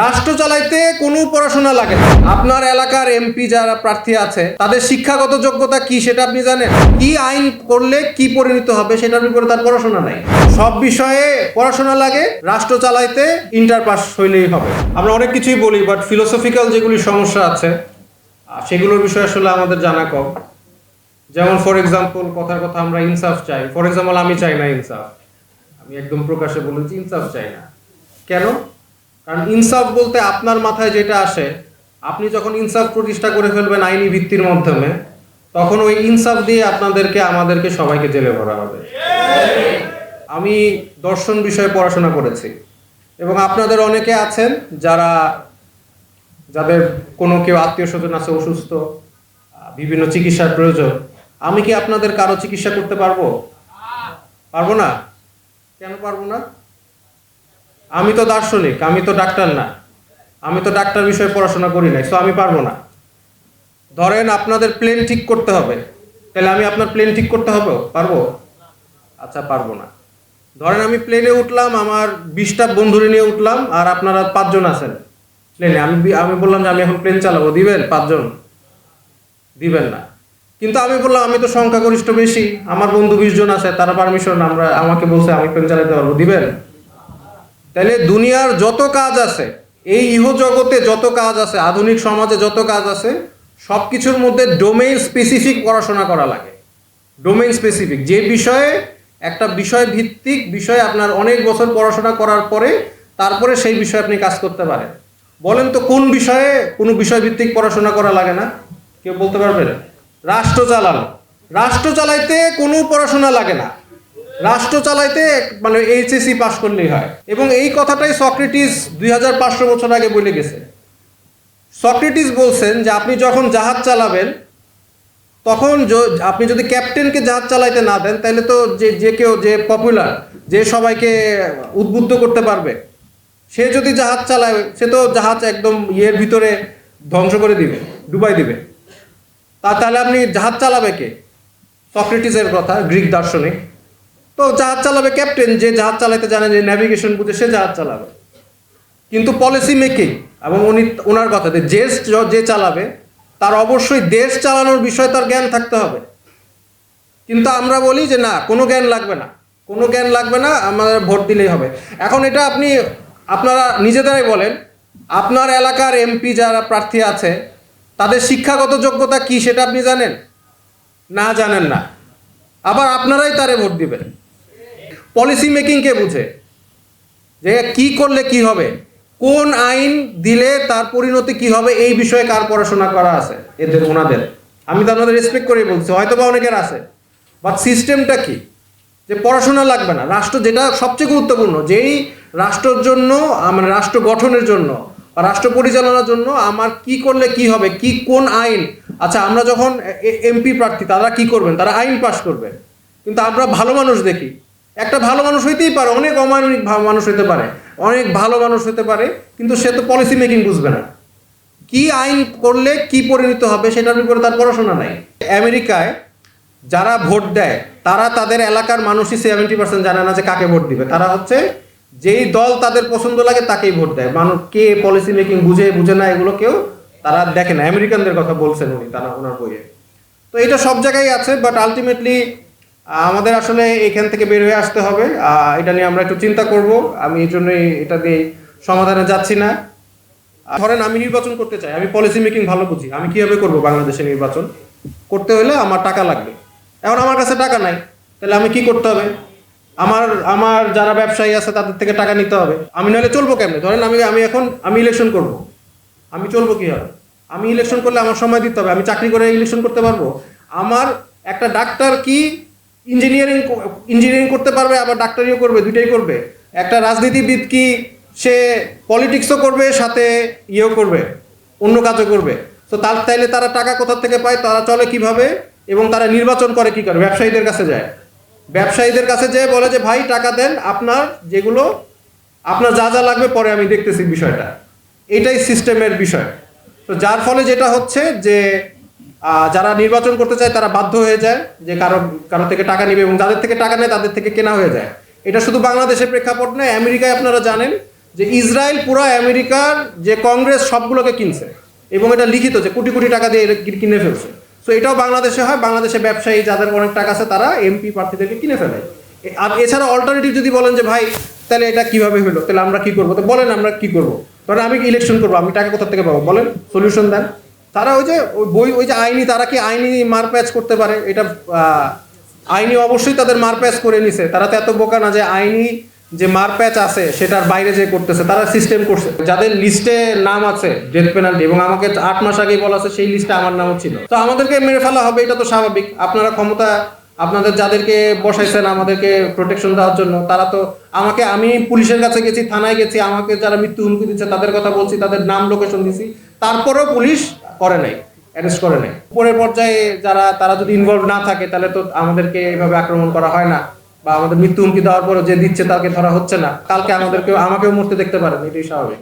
রাষ্ট্র চালাইতে কোনো পড়াশোনা লাগে না। আপনার এলাকার এমপি যারা প্রার্থী আছে, তাদের শিক্ষাগত যোগ্যতা কি সেটা আপনি জানেন? কি আইন করলে কি পরিণত হবে সেটার বিপরে তার পড়াশোনা নাই। সব বিষয়ে পড়াশোনা লাগে, রাষ্ট্র চালাইতে ইন্টার পাস হইলেই হবে। আমরা অনেক কিছুই বলি বাট ফিলোসফিক্যাল যেগুলি সমস্যা আছে সেগুলোর বিষয়ে আসলে আমাদের জানা কম। যেমন ফর এক্সাম্পল কথার কথা আমরা ইনসাফ চাই। ফর এক্সাম্পল আমি চাই না ইনসাফ। আমি একদম প্রকাশে বলেছি, ইনসাফ চাই না। কেন? কারণ ইনসাফ বলতে আপনার মাথায় যেটা আসে, আপনি যখন ইনসাফ প্রতিষ্ঠা করে ফেলবেন আইনি ভিত্তির মাধ্যমে, তখন ওই ইনসাফ দিয়ে আপনাদেরকে, আমাদেরকে সবাইকে জেলে ভরা হবে। আমি দর্শন বিষয়ে পড়াশোনা করেছি এবং আপনাদের অনেকে আছেন যারা, যাদের কোনো কেউ আত্মীয় স্বজন আছে, অসুস্থ, বিভিন্ন চিকিৎসার প্রয়োজন, আমি কি আপনাদের কারও চিকিৎসা করতে পারব? পারব না? কেন পারব না? আমি তো দার্শনিক, আমি তো ডাক্তার না। আমি তো ডাক্তার বিষয়ে পড়াশোনা করি নাই সো আমি পারব না। ধরেন আপনাদের প্লেন ঠিক করতে হবে, তাহলে আমি আপনার প্লেন ঠিক করতে হবে? পারব? আচ্ছা পারব না। ধরেন আমি প্লেনে উঠলাম, আমার বিশটা বন্ধুরে নিয়ে উঠলাম, আর আপনারা পাঁচজন আছেন। প্লেনে আমি আমি বললাম যে আমি এখন প্লেন চালাবো, দিবেন পাঁচজন? দিবেন না। কিন্তু আমি বললাম, আমি তো সংখ্যাগরিষ্ঠ বেশি, আমার বন্ধু বিশ জন আছে, তারা পারমিশন আমরা আমাকে বলছে আমি প্লেন চালাতে পারব, দিবেন? তাহলে দুনিয়ার যত কাজ আছে, এই ইহ জগতে যত কাজ আছে, আধুনিক সমাজে যত কাজ আছে সব কিছুর মধ্যে ডোমেইন স্পেসিফিক পড়াশোনা করা লাগে। ডোমেইন স্পেসিফিক যে বিষয়ে, একটা বিষয় ভিত্তিক বিষয়ে আপনার অনেক বছর পড়াশোনা করার পরে, তারপরে সেই বিষয়ে আপনি কাজ করতে পারেন। বলেন তো, কোন বিষয়ে কোনো বিষয় ভিত্তিক পড়াশোনা করা লাগে না? কেউ বলতে পারবেন রাষ্ট্র চালানো রাষ্ট্র চালাইতে কোনো পড়াশোনা লাগে না। রাষ্ট্র চালাইতে মানে এইচএসি পাশ করলেই হয়। এবং এই কথাটাই সক্রেটিস দুই হাজার পাঁচশো বছর আগে বলে গেছে। সক্রেটিস বলছেন যে, আপনি যখন জাহাজ চালাবেন, তখন আপনি যদি ক্যাপ্টেনকে জাহাজ চালাইতে না দেন তাহলে তো যে যে কেউ, যে পপুলার যে সবাইকে উদ্বুদ্ধ করতে পারবে। সে যদি জাহাজ চালায়, সে তো জাহাজ একদম ইয়ের ভিতরে ধ্বংস করে দিবে, ডুবাই দিবে। তা, তাহলে আপনি জাহাজ চালাবে কে? সক্রেটিসের কথা গ্রিক দার্শনিক। তো জাহাজ চালাবে ক্যাপ্টেন যে জাহাজ চালাতে জানে যে ন্যাভিগেশন বুঝে সে জাহাজ চালাবে। কিন্তু পলিসি মেকিং এবং উনি ওনার কথা যে যে চালাবে, তার অবশ্যই দেশ চালানোর বিষয়ে তার জ্ঞান থাকতে হবে। কিন্তু আমরা বলি যে না, কোনো জ্ঞান লাগবে না। কোনো জ্ঞান লাগবে না, আমাদের ভোট দিলেই হবে। এখন এটা আপনি, আপনারা নিজেদেরাই বলেন, আপনার এলাকার এমপি যারা প্রার্থী আছে, তাদের শিক্ষাগত যোগ্যতা কি সেটা আপনি জানেন? না জানেন না। আবার আপনারাই তারে ভোট দিবেন। পলিসি মেকিং কে বুঝে? যে কি করলে কি হবে? কোন আইন দিলে তার পরিণতি কি হবে? এই বিষয়ে কার পড়াশোনা করা আছে? এদের, ওনাদের। আমি তো আপনাদের রেসপেক্ট করে বলছি হয়তো বা অনেকের আছে। বাট সিস্টেমটা কি? যে পড়াশোনা লাগবে না। রাষ্ট্র যেটা সবচেয়ে গুরুত্বপূর্ণ, যেই রাষ্ট্রের জন্য মানে রাষ্ট্র গঠনের জন্য, বা রাষ্ট্র পরিচালনার জন্য আমার কি করলে কি হবে? কি, কোন আইন? আচ্ছা আমরা যখন এমপি প্রার্থী, তারা কি করবেন? তারা আইন পাশ করবেন। কিন্তু আমরা ভালো মানুষ দেখি। একটা ভালো মানুষ হইতেই পারে, অনেক অমানবিক মানুষ হতে পারে, অনেক ভালো মানুষ হতে পারে, কিন্তু সে তো পলিসি মেকিং বুঝবে না। কি আইন করলে কি পরিণত হবে সেটার উপরে তার পড়াশোনা নাই। আমেরিকায় যারা ভোট দেয়, তারা তাদের এলাকার মানুষই সেভেন্টি পার্সেন্ট জানে না যে কাকে ভোট দিবে। তারা হচ্ছে যেই দল তাদের পছন্দ লাগে তাকেই ভোট দেয়। মানুষ কে পলিসি মেকিং বুঝে বুঝে না এগুলো কেউ তারা দেখে না। আমেরিকানদের কথা বলছেন উনি, তারা ওনার বইয়ে। তো এটা সব জায়গায় আছে বাট আলটিমেটলি আমাদের আসলে এখান থেকে বের হয়ে আসতে হবে। এটা নিয়ে আমরা একটু চিন্তা করব। আমি এই জন্যই এটা দিয়ে সমাধানে যাচ্ছি না। ধরেন আমি নির্বাচন করতে চাই, আমি পলিসি মেকিং ভালো বুঝি। আমি কীভাবে করব বাংলাদেশে নির্বাচন? করতে হলে আমার টাকা লাগবে। এখন আমার কাছে টাকা নাই, তাহলে আমি কি করতে হবে? আমার আমার যারা ব্যবসায়ী আছে, তাদের থেকে টাকা নিতে হবে। আমি নাহলে চলবো কেমনে? ধরেন আমি আমি এখন, আমি ইলেকশন করব। আমি চলবো কীভাবে? আমি ইলেকশন করলে আমার সময় দিতে হবে। আমি চাকরি করে ইলেকশন করতে পারব? আমার একটা ডাক্তার কি ইঞ্জিনিয়ারিং ইঞ্জিনিয়ারিং করতে পারবে, আবার ডাক্তারিও করবে, দুইটাই করবে। একটা রাজনীতিবিদ কি সে পলিটিক্সও করবে, সাথে ইয়েও করবে, অন্য কাজও করবে। তো তার, তাইলে তারা টাকা কোথা থেকে পায়, তারা চলে কীভাবে, এবং তারা নির্বাচন করে কি করে, ব্যবসায়ীদের কাছে যায়। ব্যবসায়ীদের কাছে যেয়ে বলে যে, ভাই, টাকা দেন, আপনার যেগুলো, আপনার যা যা লাগবে, পরে আমি দেখতেছি বিষয়টা। এটাই সিস্টেমের বিষয়। তো যার ফলে যেটা হচ্ছে যে যারা নির্বাচন করতে চায় তারা বাধ্য হয়ে যায় যে কারও কারও থেকে টাকা নিবে এবং যাদের থেকে টাকা নেয় তাদের থেকে কেনা হয়ে যায়। এটা শুধু বাংলাদেশের প্রেক্ষাপট নয়, আমেরিকায় আপনারা জানেন যে ইসরায়েল পুরো আমেরিকার যে কংগ্রেস সবগুলোকে কিনছে এবং এটা লিখিত যে কোটি কোটি টাকা দিয়ে কিনে ফেলছে। তো এটাও বাংলাদেশে হয়, বাংলাদেশে ব্যবসায়ী যাদের অনেক টাকা আছে তারা এমপি প্রার্থীদেরকে কিনে ফেলে। আর এছাড়া অল্টারনেটিভ যদি বলেন যে, ভাই, তাহলে এটা কীভাবে হলো? তাহলে আমরা কি করব? তো বলেন আমরা কি করব? ধরেন আমি ইলেকশন করব? আমি টাকা কোথা থেকে পাবো? বলেন সলিউশন দেন। তারা ওই যে বই, ওই যে আইনি, তারা কি আইনি মারপ্যাচ করতে পারে? এটা আইনি অবশ্যই তাদের মারপ্যাচ করে নিছে। তারা তো এত বোকা না যে আইনি যে মারপ্যাচ আছে, সেটার বাইরে যে করতেছে, তারা সিস্টেম করছে। যাদের লিস্টে নাম আছে ডেথ পেনাল্টি এবং আমাকে আট মাস আগেই বলা আছে, সেই লিস্টে আমার নামও ছিল। তো আমাদেরকে মেরে ফেলা হবে, এটা তো স্বাভাবিক। আপনারা ক্ষমতা, আপনাদের যাদেরকে বসাইছেন, আমাদেরকে প্রোটেকশন দেওয়ার জন্য, তারা তো আমাকে, আমি পুলিশের কাছে গেছি, থানায় গেছি, আমাকে যারা মৃত্যু হুমকি দিচ্ছে, তাদের কথা বলছি, তাদের নাম লোকেশন দিছি। তারপরেও পুলিশ করে নাই অ্যারেস্ট করে নাই। উপরের পর্যায়ে যারা, তারা যদি ইনভলভ না থাকে, তাহলে তো আমাদেরকে এইভাবে আক্রমণ করা হয় না, বা আমাদের মৃত্যু হুমকি দেওয়ার পরও যে দিচ্ছে তাকে ধরা হচ্ছে না। কালকে আমাদেরকে আমাকেও মরতে দেখতে পারেন, এটাই স্বাভাবিক।